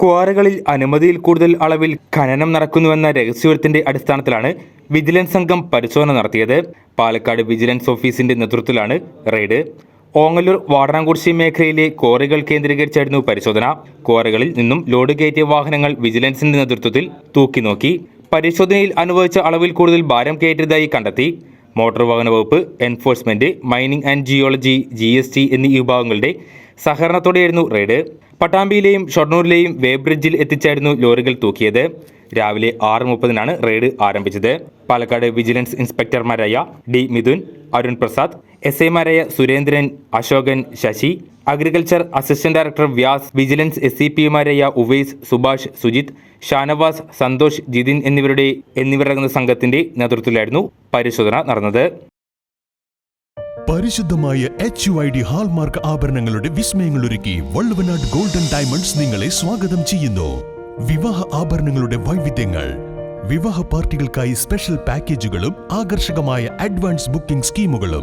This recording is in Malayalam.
ക്വാറികളിൽ അനുമതിയിൽ കൂടുതൽ അളവിൽ ഖനനം നടക്കുന്നുവെന്ന രഹസ്യവിവരത്തിന്റെ അടിസ്ഥാനത്തിലാണ് വിജിലൻസ് സംഘം പരിശോധന നടത്തിയത്. പാലക്കാട് വിജിലൻസ് ഓഫീസിന്റെ നേതൃത്വത്തിലാണ് റെയ്ഡ്. ഓങ്ങല്ലൂർ വാടനാംകുറിശി മേഖലയിലെ ക്വാറികൾ കേന്ദ്രീകരിച്ചായിരുന്നു പരിശോധന. ക്വാറികളിൽ നിന്നും ലോഡ് കയറ്റിയ വാഹനങ്ങൾ വിജിലൻസിന്റെ നേതൃത്വത്തിൽ തൂക്കി നോക്കി. പരിശോധനയിൽ അനുവദിച്ച അളവിൽ കൂടുതൽ ഭാരം കയറ്റിയതായി കണ്ടെത്തി. മോട്ടോർ വാഹന വകുപ്പ് എൻഫോഴ്സ്മെന്റ് മൈനിംഗ് ആൻഡ് ജിയോളജി ജി എന്നീ വിഭാഗങ്ങളുടെ സഹകരണത്തോടെയായിരുന്നു റെയ്ഡ്. പട്ടാമ്പിയിലെയും ഷൊർണൂരിലെയും വേബ്രിഡ്ജിൽ എത്തിച്ചായിരുന്നു ലോറികൾ തൂക്കിയത്. രാവിലെ ആറ് മുപ്പതിനാണ് റെയ്ഡ് ആരംഭിച്ചത്. പാലക്കാട് വിജിലൻസ് ഇൻസ്പെക്ടർമാരായ ഡി മിഥുൻ അരുൺ പ്രസാദ് എസ് ഐമാരായ Surendran Ashokan Sasi agriculture assistant director Vyas vigilance S C പിമാരായ Uvais Subhash Sujith Shanavas Santhosh Jithin എന്നിവരുടെ എന്നിവരടങ്ങുന്ന സംഘത്തിന്റെ നേതൃത്വത്തിലായിരുന്നു പരിശോധന നടന്നത്. പരിശുദ്ധമായ H U I D hallmark ആഭരണങ്ങളുടെ വിസ്മയങ്ങൾ ഒരുക്കി വള്ളുവനാട് ഗോൾഡൻ ഡയമണ്ട്സ് നിങ്ങളെ സ്വാഗതം ചെയ്യുന്നു. വിവാഹ ആഭരണങ്ങളുടെ വൈവിധ്യങ്ങൾ വിവാഹ പാർട്ടികൾക്കായി സ്പെഷ്യൽ പാക്കേജുകളും ആകർഷകമായ അഡ്വാൻസ് ബുക്കിംഗ് സ്കീമുകളും